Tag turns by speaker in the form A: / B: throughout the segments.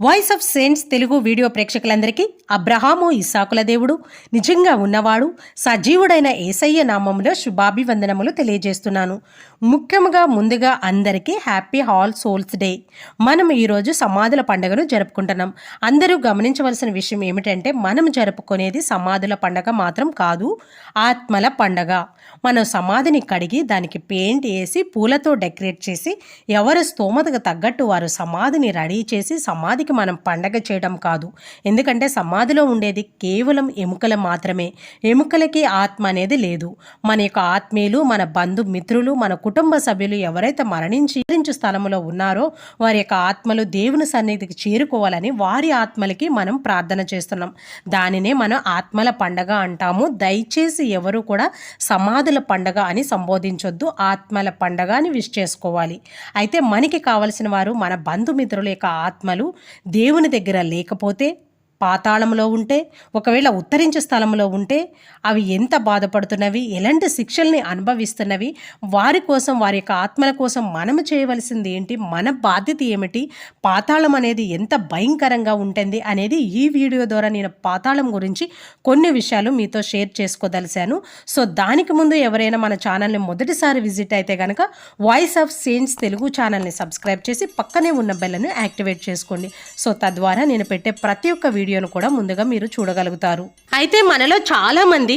A: Voice of saints Telugu video ప్రేక్షకులందరికీ Abraham ఇసాకుల దేవుడు నిజంగా ఉన్నవాడు సజీవుడైన ఏసయ్య నామంలో శుభాభివందనములు తెలియజేస్తున్నాను. ముఖ్యంగా ముందుగా అందరికీ హ్యాపీ హాల్ సోల్స్ డే. మనం ఈరోజు సమాధుల పండుగను జరుపుకుంటున్నాం. అందరూ గమనించవలసిన విషయం ఏమిటంటే మనం జరుపుకునేది సమాధుల పండగ మాత్రం కాదు ఆత్మల పండగ. మనం సమాధిని కడిగి దానికి పెయింట్ వేసి పూలతో డెకరేట్ చేసి ఎవరి స్తోమతకు తగ్గట్టు వారు సమాధిని రెడీ చేసి సమాధికి మనం పండగ చేయడం కాదు. ఎందుకంటే సమాధిలో ఉండేది కేవలం ఎముకలు మాత్రమే. ఎముకలకి ఆత్మ అనేది లేదు. మన యొక్క ఆత్మీయులు మన బంధుమిత్రులు మన కుటుంబ సభ్యులు ఎవరైతే మరణించి మరణించు స్థలంలో ఉన్నారో వారి యొక్క ఆత్మలు దేవుని సన్నిధికి చేరుకోవాలని వారి ఆత్మలకి మనం ప్రార్థన చేస్తున్నాం. దానినే మనం ఆత్మల పండగ అంటాము. దయచేసి ఎవరు కూడా సమాధుల పండగ అని సంబోధించొద్దు. ఆత్మల పండగ అని విష్ చేసుకోవాలి. అయితే మనకి కావలసిన వారు మన బంధుమిత్రుల యొక్క ఆత్మలు దేవుని దగ్గర లేకపోతే పాతాళంలో ఉంటే ఒకవేళ ఉత్తరించే స్థలంలో ఉంటే అవి ఎంత బాధపడుతున్నవి ఎలాంటి శిక్షల్ని అనుభవిస్తున్నవి వారి కోసం వారి యొక్క ఆత్మల కోసం మనము చేయవలసింది ఏంటి మన బాధ్యత ఏమిటి పాతాళం అనేది ఎంత భయంకరంగా ఉంటుంది అనేది ఈ వీడియో ద్వారా నేను పాతాళం గురించి కొన్ని విషయాలు మీతో షేర్ చేసుకోదలిశాను. సో దానికి ముందు ఎవరైనా మన ఛానల్ని మొదటిసారి విజిట్ అయితే కనుక వాయిస్ ఆఫ్ సేన్స్ తెలుగు ఛానల్ని సబ్స్క్రైబ్ చేసి పక్కనే ఉన్న బెల్లను యాక్టివేట్ చేసుకోండి. సో తద్వారా నేను పెట్టే ప్రతి ఒక్క వీడియో వీడియోను కూడా ముందుగా మీరు చూడగలుగుతారు. అయితే మనలో చాలామంది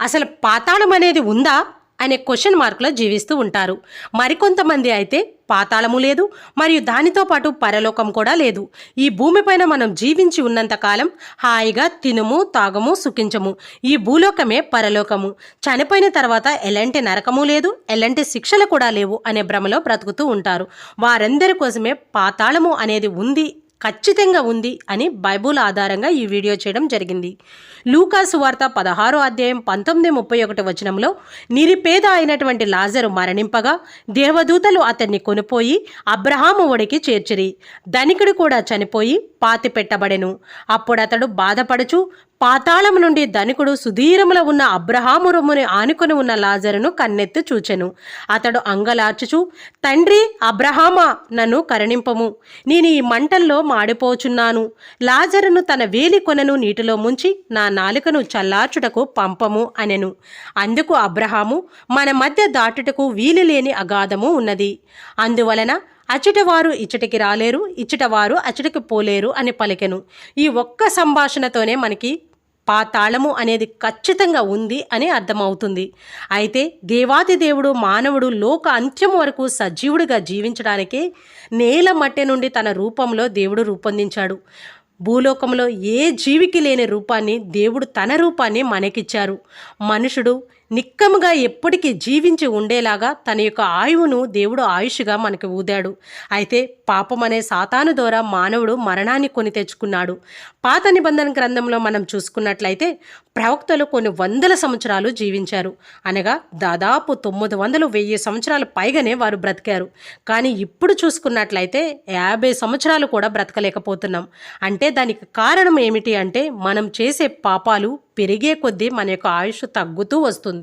A: అసలు పాతాళం అనేది ఉందా అనే క్వశ్చన్ మార్కులో జీవిస్తూ ఉంటారు. మరికొంతమంది అయితే పాతాళము లేదు మరియు దానితో పాటు పరలోకం కూడా లేదు. ఈ భూమిపైన మనం జీవించి ఉన్నంతకాలం హాయిగా తినుము తాగము సుఖించము. ఈ భూలోకమే పరలోకము. చనిపోయిన తర్వాత ఎలాంటి నరకము లేదు ఎలాంటి శిక్షలు కూడా లేవు అనే భ్రమలో బ్రతుకుతూ ఉంటారు. వారందరి కోసమే పాతాళము అనేది ఉంది ఖచ్చితంగా ఉంది అని బైబుల్ ఆధారంగా ఈ వీడియో చేయడం జరిగింది. లూకాసు వార్త పదహారో అధ్యాయం పంతొమ్మిది ముప్పై ఒకటి వచనంలో నిరుపేద అయినటువంటి లాజరు మరణింపగా దేవదూతలు అతన్ని కొనిపోయి అబ్రహాము ఒడికి చేర్చిరి. ధనికుడు కూడా చనిపోయి పాతి పెట్టబడెను అప్పుడతడు బాధపడుచు పాతాళం నుండి ధనికుడు సుధీరములో ఉన్న అబ్రహాము రొమ్ముని ఆనుకొని ఉన్న లాజరును కన్నెత్తి చూచెను. అతడు అంగలార్చుచు తండ్రి అబ్రహామా నన్ను కరుణింపము. నేను ఈ మంటల్లో మాడిపోచున్నాను. లాజరును తన వేలి కొనను నీటిలో ముంచి నా నాలుకను చల్లార్చుటకు పంపము అనెను. అందుకు అబ్రహాము మన మధ్య దాటుటకు వీలు లేని అగాధము ఉన్నది. అందువలన అచ్చటవారు ఇచ్చటికి రాలేరు ఇచ్చటవారు అచ్చటికి పోలేరు అని పలికెను. ఈ ఒక్క సంభాషణతోనే మనకి పాతాళము అనేది ఖచ్చితంగా ఉంది అని అర్థమవుతుంది. అయితే దేవాది దేవుడు మానవుడు లోక అంత్యం వరకు సజీవుడిగా జీవించడానికి నేల మట్టి నుండి తన రూపంలో దేవుడు రూపొందించాడు. భూలోకంలో ఏ జీవికి లేని రూపాన్ని దేవుడు తన రూపాన్ని మనకిచ్చారు. మనుషుడు నిక్కముగా ఎప్పటికీ జీవించి ఉండేలాగా తన యొక్క ఆయువును దేవుడు ఆయుష్గా మనకు ఊదాడు. అయితే పాపం అనే సాతాను ద్వారా మానవుడు మరణాన్ని కొని తెచ్చుకున్నాడు. పాత నిబంధన గ్రంథంలో మనం చూసుకున్నట్లయితే ప్రవక్తలు కొన్ని వందల సంవత్సరాలు జీవించారు. అనగా దాదాపు తొమ్మిది వందలు వెయ్యి సంవత్సరాలు పైగానే వారు బ్రతికారు. కానీ ఇప్పుడు చూసుకున్నట్లయితే యాభై సంవత్సరాలు కూడా బ్రతకలేకపోతున్నాం. అంటే దానికి కారణం ఏమిటి అంటే మనం చేసే పాపాలు పెరిగే కొద్దీ మన యొక్క ఆయుష్ తగ్గుతూ వస్తుంది.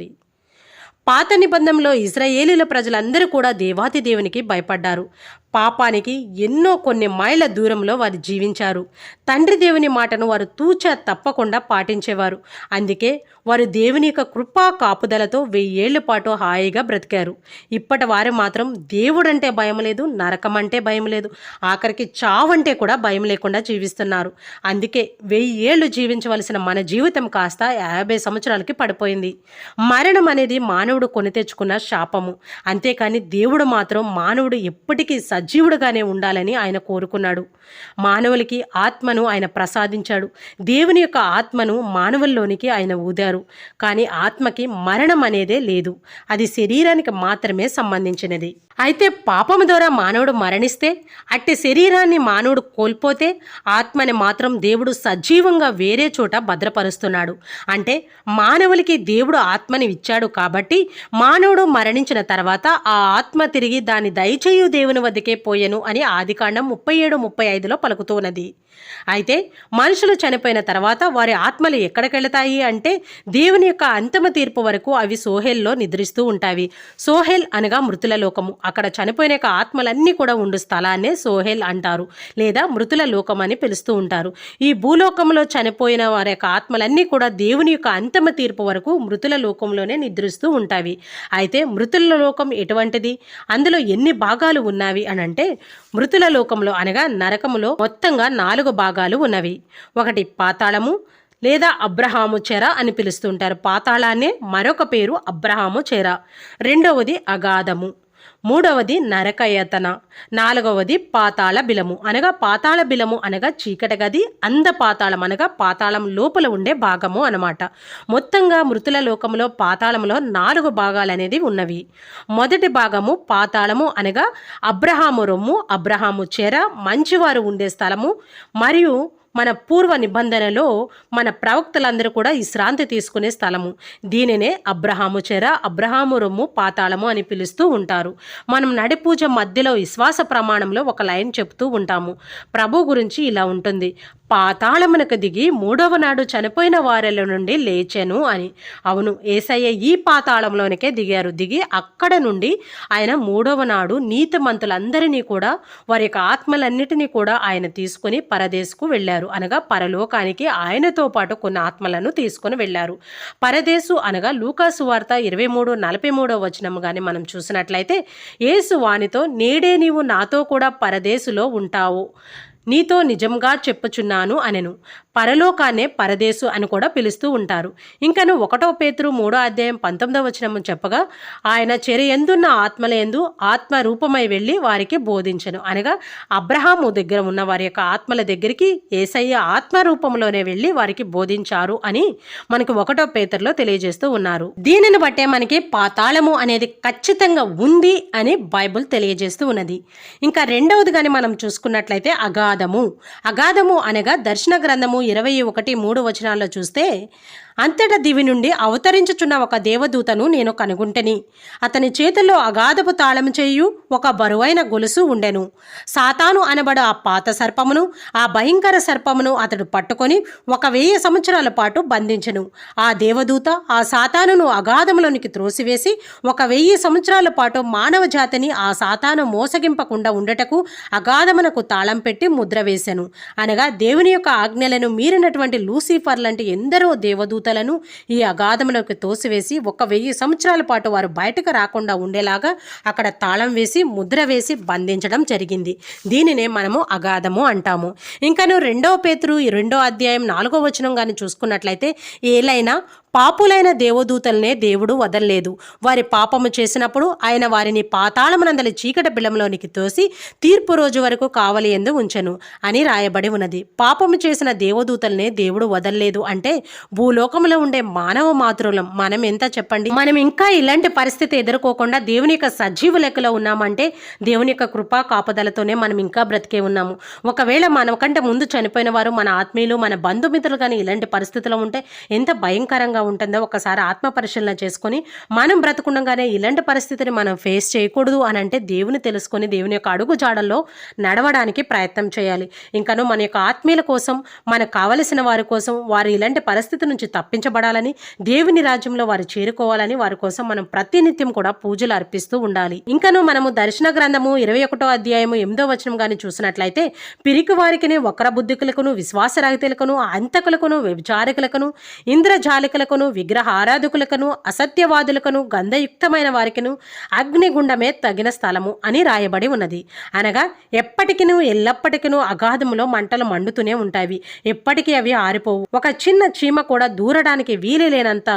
A: పాత నిబంధనలో ఇజ్రాయేలీల ప్రజలందరూ కూడా దేవాతి దేవునికి భయపడ్డారు. పాపానికి ఎన్నో కొన్ని మైళ్ళ దూరంలో వారు జీవించారు. తండ్రి దేవుని మాటను వారు తూచ తప్పకుండా పాటించేవారు. అందుకే వారు దేవుని యొక్క కృపా కాపుదలతో వెయ్యేళ్ళ పాటు హాయిగా బ్రతికారు. ఇప్పటి వారు మాత్రం దేవుడంటే భయం లేదు నరకం అంటే భయం లేదు ఆఖరికి చావంటే కూడా భయం లేకుండా జీవిస్తున్నారు. అందుకే వెయ్యి ఏళ్ళు జీవించవలసిన మన జీవితం కాస్త యాభై సంవత్సరాలకి పడిపోయింది. మరణం అనేది మానవుడు కొని తెచ్చుకున్న శాపము. అంతేకాని దేవుడు మాత్రం మానవుడు ఎప్పటికీ సజీవుడుగానే ఉండాలని ఆయన కోరుకున్నాడు. మానవులకి ఆత్మను ఆయన ప్రసాదించాడు. దేవుని యొక్క ఆత్మను మానవుల్లోనికి ఆయన ఊదారు. కానీ ఆత్మకి మరణం అనేదే లేదు. అది శరీరానికి మాత్రమే సంబంధించినది. అయితే పాపము ద్వారా మానవుడు మరణిస్తే అట్టి శరీరాన్ని మానవుడు కోల్పోతే ఆత్మని మాత్రం దేవుడు సజీవంగా వేరే చోట భద్రపరుస్తున్నాడు. అంటే మానవులకి దేవుడు ఆత్మని ఇచ్చాడు కాబట్టి మానవుడు మరణించిన తర్వాత ఆ ఆత్మ తిరిగి దాని దయచేయు దేవుని వద్దకి లోపలికే పోయెను అని ఆదికాండం ముప్పై ఏడు ముప్పై ఐదులో పలుకుతున్నది. అయితే మనుషులు చనిపోయిన తర్వాత వారి ఆత్మలు ఎక్కడికెళ్తాయి అంటే దేవుని యొక్క అంతిమ తీర్పు వరకు అవి సోహెల్లో నిద్రిస్తూ ఉంటాయి. సోహెల్ అనగా మృతుల లోకము. అక్కడ చనిపోయిన యొక్క ఆత్మలన్నీ కూడా ఉండు స్థలాన్నే సోహెల్ అంటారు లేదా మృతుల లోకం అని పిలుస్తూ ఉంటారు. ఈ భూలోకంలో చనిపోయిన వారి యొక్క ఆత్మలన్నీ కూడా దేవుని యొక్క అంతిమ తీర్పు వరకు మృతుల లోకంలోనే నిద్రిస్తూ ఉంటాయి. అయితే మృతుల లోకం ఎటువంటిది? అందులో ఎన్ని భాగాలు ఉన్నవి? అని అంటే మృతుల లోకంలో అనగా నరకములో మొత్తంగా నాలుగు భాగాలు ఉన్నవి. ఒకటి పాతాళము లేదా అబ్రహాము చెర అని పిలుస్తుంటారు. పాతాళాన్నే మరొక పేరు అబ్రహాము చెర. రెండవది అగాధము. మూడవది నరకయతన. నాలుగవది పాతాళ బిలము. అనగా పాతాళ బిలము అనగా చీకటి గది అంద పాతాళం అనగా పాతాళం లోపల ఉండే భాగము అనమాట మొత్తంగా మృతుల లోకంలో పాతాళంలో నాలుగు భాగాలు అనేది ఉన్నవి. మొదటి భాగము పాతాళము అనగా అబ్రహాము రొమ్ము అబ్రహాము చెర మంచివారు ఉండే స్థలము మరియు మన పూర్వ నిబంధనలో మన ప్రవక్తలందరూ కూడా విశ్రాంతి తీసుకునే స్థలము. దీనినే అబ్రహాము చెర అబ్రహాము రొమ్ము పాతాళము అని పిలుస్తూ ఉంటారు. మనం నడిపూజ మధ్యలో విశ్వాస ప్రమాణంలో ఒక లైన్ చెప్తూ ఉంటాము. ప్రభు గురించి ఇలా ఉంటుంది. పాతాళమునకు దిగి మూడవ నాడు చనిపోయిన వారిలో నుండి లేచెను అని. అవును ఏసయ్య ఈ పాతాళంలోనికే దిగారు. దిగి అక్కడ నుండి ఆయన మూడవ నాడు నీతిమంతులందరినీ కూడా వారి యొక్క ఆత్మలన్నిటినీ కూడా ఆయన తీసుకొని పరదేశకు వెళ్ళారు. అనగా పరలోకానికి ఆయనతో పాటు కొన్ని ఆత్మలను తీసుకొని వెళ్ళారు. పరదేశు అనగా లూకాసు వార్త ఇరవై మూడు నలభై మూడో వచనము కానీ మనం చూసినట్లయితే యేసు వానితో నేడే నీవు నాతో కూడా పరదేశులో ఉంటావు. నీతో నిజంగా చెప్పుచున్నాను అనెను. పరలోకాన్నే పరదేశు అని కూడా పిలుస్తూ ఉంటారు. ఇంకను ఒకటో పేతురు మూడో అధ్యాయం పంతొమ్మిదవ వచనము చెప్పగా ఆయన చెరయందున్న ఆత్మలందు ఆత్మ రూపమై వెళ్ళి వారికి బోధించను. అనగా అబ్రహాము దగ్గర ఉన్న వారి యొక్క ఆత్మల దగ్గరికి ఏసయ్య ఆత్మ రూపంలోనే వెళ్ళి వారికి బోధించారు అని మనకి ఒకటో పేతురులో తెలియజేస్తూ ఉన్నారు. దీనిని బట్టే మనకి పాతాళము అనేది ఖచ్చితంగా ఉంది అని బైబుల్ తెలియజేస్తూ ఉన్నది. ఇంకా రెండవది కానీ మనం చూసుకున్నట్లయితే అగాధము. అగాధము అనగా దర్శన గ్రంథము ఇరవై ఒకటి మూడు వచనాల్లో చూస్తే అంతటా దివి నుండి అవతరించుచున్న ఒక దేవదూతను నేను కనుగొంటని. అతని చేతుల్లో అగాధపు తాళం చేయు ఒక బరువైన గొలుసు ఉండెను. సాతాను అనబడు ఆ పాత సర్పమును ఆ భయంకర సర్పమును అతడు పట్టుకొని ఒక వెయ్యి సంవత్సరాల పాటు బంధించెను. ఆ దేవదూత ఆ సాతానును అగాధములోనికి త్రోసివేసి ఒక వెయ్యి సంవత్సరాల పాటు మానవ జాతిని ఆ సాతాను మోసగింపకుండా ఉండటకు అగాధమునకు తాళం పెట్టి ముద్ర వేసెను. అనగా దేవుని యొక్క ఆజ్ఞలను మీరినటువంటి లూసిఫర్ లాంటి ఎందరో దేవదూత దేవతలను ఈ అగాధములకు తోసివేసి ఒక వెయ్యి సంవత్సరాల పాటు వారు బయటకు రాకుండా ఉండేలాగా అక్కడ తాళం వేసి ముద్ర వేసి బంధించడం జరిగింది. దీనినే మనము అగాధము అంటాము. ఇంకాను రెండవ పేతురు ఈ రెండో అధ్యాయం నాలుగో వచనం కానీ చూసుకున్నట్లయితే ఏలైనా పాపులైన దేవదూతలనే దేవుడు వదల్లేదు. వారి పాపము చేసినప్పుడు ఆయన వారిని పాతాళమునందలి చీకటి బిలంలోనికి తోసి తీర్పు రోజు వరకు కావలి ఎందు ఉంచెను అని రాయబడి ఉన్నది. పాపము చేసిన దేవదూతలనే దేవుడు వదల్లేదు అంటే భూలోకంలో ఉండే మానవ మాతృలం. మనం ఎంత చెప్పండి? మనం ఇంకా ఇలాంటి పరిస్థితి ఎదుర్కోకుండా దేవుని యొక్క సజీవ లెక్కలో ఉన్నామంటే దేవుని యొక్క కృపా కాపదలతోనే మనం ఇంకా బ్రతికే ఉన్నాము. ఒకవేళ మనకంటే ముందు చనిపోయిన వారు మన ఆత్మీయులు మన బంధుమిత్రులు కానీ ఇలాంటి పరిస్థితిలో ఉంటే ఎంత భయంకరంగా ఉంటుందో ఒకసారి ఆత్మ పరిశీలన చేసుకొని మనం బ్రతకుండగానే ఇలాంటి పరిస్థితిని మనం ఫేస్ చేయకూడదు అని అంటే దేవుని తెలుసుకొని దేవుని యొక్క అడుగు జాడల్లో నడవడానికి ప్రయత్నం చేయాలి. ఇంకను మన యొక్క ఆత్మీయుల కోసం మనకు కావలసిన వారి కోసం వారు ఇలాంటి పరిస్థితి నుంచి తప్పించబడాలని దేవుని రాజ్యంలో వారు చేరుకోవాలని వారి కోసం మనం ప్రతినిత్యం కూడా పూజలు అర్పిస్తూ ఉండాలి. ఇంకను మనము దర్శన గ్రంథము ఇరవై ఒకటో అధ్యాయము ఎనిమిదో వచనం కానీ చూసినట్లయితే పిరికి వారికి వక్ర బుద్ధికులకును విశ్వాసరహితులకును అంతకులకును వ్యభిచారికులకును ఇంద్రజాలికులకును విగ్రహ ఆరాధకులకును అసత్యవాదులకును గంధయుక్తమైన వారికిను అగ్నిగుండమే తగిన స్థలము అని రాయబడి ఉన్నది. అనగా ఎప్పటికిను ఎల్లప్పటికిను అగాధములో మంటలు మండుతూనే ఉంటాయి. ఎప్పటికీ అవి ఆరిపోవు. ఒక చిన్న చీమ కూడా దూరడానికి వీలు లేనంత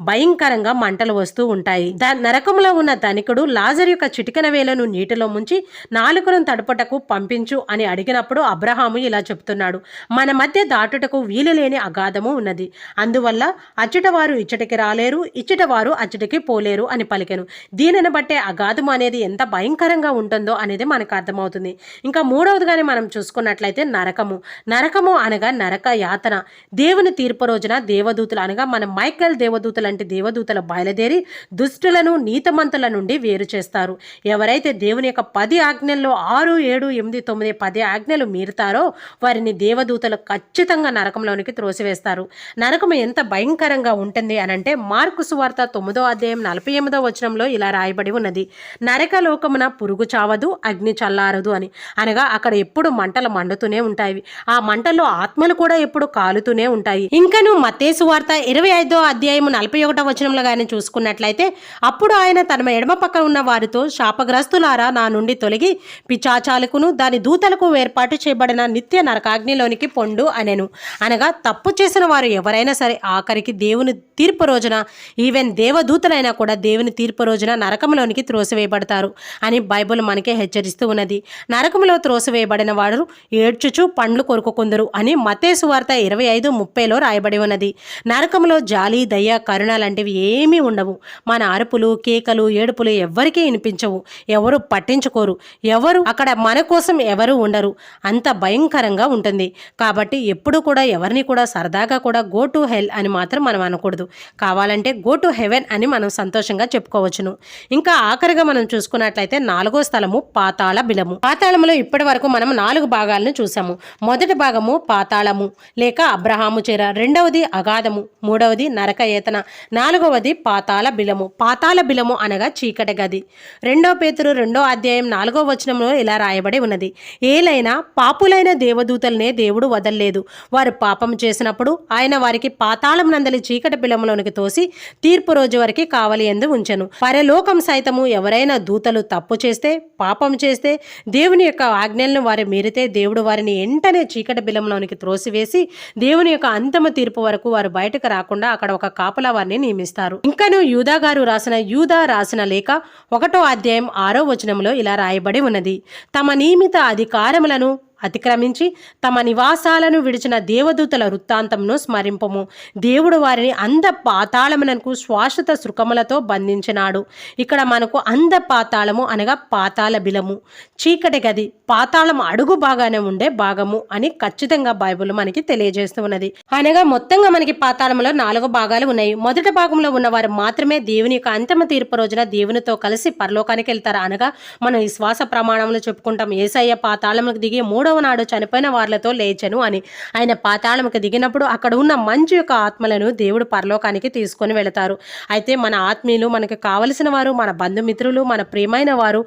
A: భయంకరంగా మంటలు వస్తూ ఉంటాయి. నరకంలో ఉన్న ధనికుడు లాజర్ యొక్క చిటికన వేలను నీటిలో ముంచి నాలుకను తడుపుటకు పంపించు అని అడిగినప్పుడు అబ్రహాము ఇలా చెప్తున్నాడు. మన మధ్య దాటుటకు వీలు లేని అగాధము ఉన్నది. అందువల్ల ఆ అచ్చటవారు ఇచ్చటికి రాలేరు ఇచ్చటవారు అచ్చటికి పోలేరు అని పలికెను. దీనిని బట్టే అగాధం అనేది ఎంత భయంకరంగా ఉంటుందో అనేది మనకు అర్థమవుతుంది. ఇంకా మూడవదిగానే మనం చూసుకున్నట్లయితే నరకము. నరకము అనగా నరక యాతన. దేవుని తీర్పు రోజున దేవదూతలు అనగా మన మైకల్ దేవదూతలు అంటే దేవదూతలు బయలుదేరి దుష్టులను నీతమంతుల నుండి వేరు చేస్తారు. ఎవరైతే దేవుని యొక్క పది ఆజ్ఞల్లో ఆరు ఏడు ఎనిమిది తొమ్మిది పది ఆజ్ఞలు మీరుతారో వారిని దేవదూతలు ఖచ్చితంగా నరకంలోనికి త్రోసివేస్తారు. నరకం ఎంత భయంకరంగా ఉంటుంది అని అంటే మార్కు సువార్త తొమ్మిదో అధ్యాయం నలభై ఎనిమిదో వచనంలో ఇలా రాయబడి ఉన్నది. నరక లోకమున పురుగు చావదు అగ్ని చల్లారదు అని. అనగా అక్కడ ఎప్పుడు మంటలు మండుతూనే ఉంటాయి. ఆ మంటల్లో ఆత్మలు కూడా ఎప్పుడు కాలుతూనే ఉంటాయి. ఇంకను మతేసు వార్త ఇరవై ఐదో అధ్యాయం నలభై ఒకటో వచనంలో కానీ చూసుకున్నట్లయితే అప్పుడు ఆయన తన ఎడమ పక్కన ఉన్న వారితో శాపగ్రస్తులారా నా నుండి తొలగి పిచాచాలకును దాని దూతలకు ఏర్పాటు చేయబడిన నిత్య నరకాగ్నిలోనికి పొండు అనెను. అనగా తప్పు చేసిన వారు ఎవరైనా సరే ఆఖరికి దేవుని తీర్పు రోజున ఈవెన్ దేవదూతలైనా కూడా దేవుని తీర్పు రోజున నరకంలోనికి త్రోసివేయబడతారు అని బైబుల్ మనకే హెచ్చరిస్తూ ఉన్నది. నరకంలో త్రోసివేయబడిన వారు ఏడ్చుచు పండ్లు కొరుకుకుందరు అని మతేసు వార్త ఇరవై ఐదు ముప్పైలో రాయబడి ఉన్నది. నరకంలో జాలి దయ కరుణ లాంటివి ఏమీ ఉండవు. మన అరుపులు కేకలు ఏడుపులు ఎవ్వరికీ వినిపించవు. ఎవరు పట్టించుకోరు. ఎవరు అక్కడ మన కోసం ఎవరు ఉండరు. అంత భయంకరంగా ఉంటుంది. కాబట్టి ఎప్పుడు కూడా ఎవరిని కూడా సరదాగా కూడా గో టు హెల్ అని మాత్రం మనం అనకూడదు. కావాలంటే గో టు హెవెన్ అని మనం సంతోషంగా చెప్పుకోవచ్చును. ఇంకా ఆఖరిగా మనం చూసుకున్నట్లయితే నాలుగో స్థలము పాతాళ బిలము. పాతాళములో ఇప్పటి వరకు మనం నాలుగు భాగాలను చూసాము మొదటి భాగము పాతాళము లేక అబ్రహాము చీర. రెండవది అగాధము మూడవది నరక ఏతన నాలుగవది పాతాళ బిలము. పాతాళ బిలము అనగా చీకటి గది. రెండో పేతురు రెండో అధ్యాయం నాలుగో వచనంలో ఇలా రాయబడి ఉన్నది. ఏలైనా పాపులైన దేవదూతలనే దేవుడు వదల్లేదు. వారు పాపం చేసినప్పుడు ఆయన వారికి పాతాళం నందలి చీకటి పిలములోనికి తోసి తీర్పు రోజు వరకు కావలి ఎందు ఉంచెను. పరలోకం సైతము ఎవరైనా దూతలు తప్పు చేస్తే పాపం చేస్తే దేవుని యొక్క ఆజ్ఞలను వారు మీరితే దేవుడు వారిని వెంటనే చీకటి బిలంలోనికి త్రోసివేసి దేవుని యొక్క అంతమ తీర్పు వరకు వారు బయటకు రాకుండా అక్కడ ఒక కాపలా వారిని నియమిస్తారు. ఇంకను యూదా గారు రాసిన యూదా రాసిన లేఖ ఒకటో అధ్యాయం ఆరో వచనంలో ఇలా రాయబడి ఉన్నది. తమ నియమిత అధికారములను అతిక్రమించి తమ నివాసాలను విడిచిన దేవదూతల వృత్తాంతంను స్మరింపము. దేవుడు వారిని అంధ పాతాళమునకు శాశ్వత శృకములతో బంధించినాడు. ఇక్కడ మనకు అంధ పాతాళము అనగా పాతాళ బిలము. చీకటి గది పాతాళం అడుగు బాగానే ఉండే భాగము అని ఖచ్చితంగా బైబిల్ మనకి తెలియజేస్తూ ఉన్నది. అనగా మొత్తంగా మనకి పాతాళంలో నాలుగు భాగాలు ఉన్నాయి. మొదటి భాగంలో ఉన్నవారు మాత్రమే దేవుని యొక్క అంతిమ తీర్పు రోజున దేవునితో కలిసి పరలోకానికి వెళ్తారు. అనగా మనం ఈ శ్వాస ప్రమాణంలో చెప్పుకుంటాం. ఏసయ్య పాతాళంలోకి దిగి మూడవ నాడు చనిపోయిన వారితో లేచను అని. ఆయన పాతాళముకి దిగినప్పుడు అక్కడ ఉన్న మంచు యొక్క ఆత్మలను దేవుడు పరలోకానికి తీసుకొని వెళతారు. అయితే మన ఆత్మీయులు మనకు కావలసిన వారు మన బంధుమిత్రులు మన ప్రియమైన వారు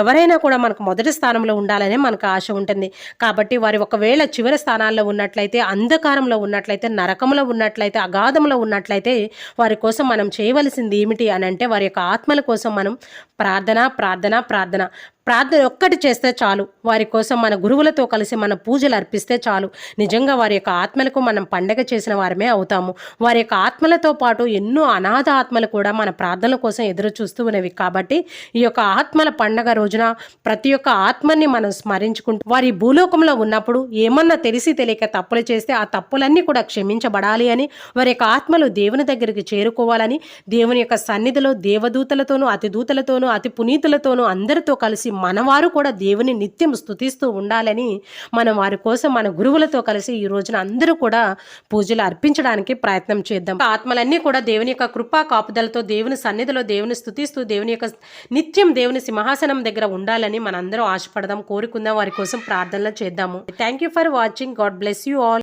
A: ఎవరైనా కూడా మనకు మొదటి స్థానంలో ఉండాలనే మనకు ఆశ ఉంటుంది. కాబట్టి వారి ఒకవేళ చివరి స్థానాల్లో ఉన్నట్లయితే అంధకారంలో ఉన్నట్లయితే నరకంలో ఉన్నట్లయితే అగాధంలో ఉన్నట్లయితే వారి కోసం మనం చేయవలసింది ఏమిటి అని అంటే వారి యొక్క ఆత్మల కోసం మనం ప్రార్థన ప్రార్థన ప్రార్థన. ప్రార్థన ఒక్కటి చేస్తే చాలు. వారి కోసం మన గురువులతో కలిసి మన పూజలు అర్పిస్తే చాలు. నిజంగా వారి యొక్క ఆత్మలకు మనం పండగ చేసిన వారమే అవుతాము. వారి యొక్క ఆత్మలతో పాటు ఎన్నో అనాథ ఆత్మలు కూడా మన ప్రార్థనల కోసం ఎదురు చూస్తూ ఉన్నవి. కాబట్టి ఈ యొక్క ఆత్మల పండగ రోజున ప్రతి ఒక్క ఆత్మని మనం స్మరించుకుంటూ వారి భూలోకంలో ఉన్నప్పుడు ఏమన్నా తెలిసి తెలియక తప్పులు చేస్తే ఆ తప్పులన్నీ కూడా క్షమించబడాలి అని వారి యొక్క ఆత్మలు దేవుని దగ్గరికి చేరుకోవాలని దేవుని యొక్క సన్నిధిలో దేవదూతలతోనూ అతి దూతలతోనూ అతి పునీతులతోనూ అందరితో కలిసి మనవారు కూడా దేవుని నిత్యం స్థుతిస్తూ ఉండాలని మనం వారి కోసం మన గురువులతో కలిసి ఈ రోజున అందరూ కూడా పూజలు అర్పించడానికి ప్రయత్నం చేద్దాం. ఆత్మలన్నీ కూడా దేవుని యొక్క కృపా కాపుదలతో దేవుని సన్నిధిలో దేవుని స్థుతిస్తూ దేవుని యొక్క నిత్యం దేవుని సింహాసనం దగ్గర ఉండాలని మనందరూ ఆశపడదాం కోరుకుందాం వారి కోసం ప్రార్థనలు చేద్దాము. Thank you for watching God bless you all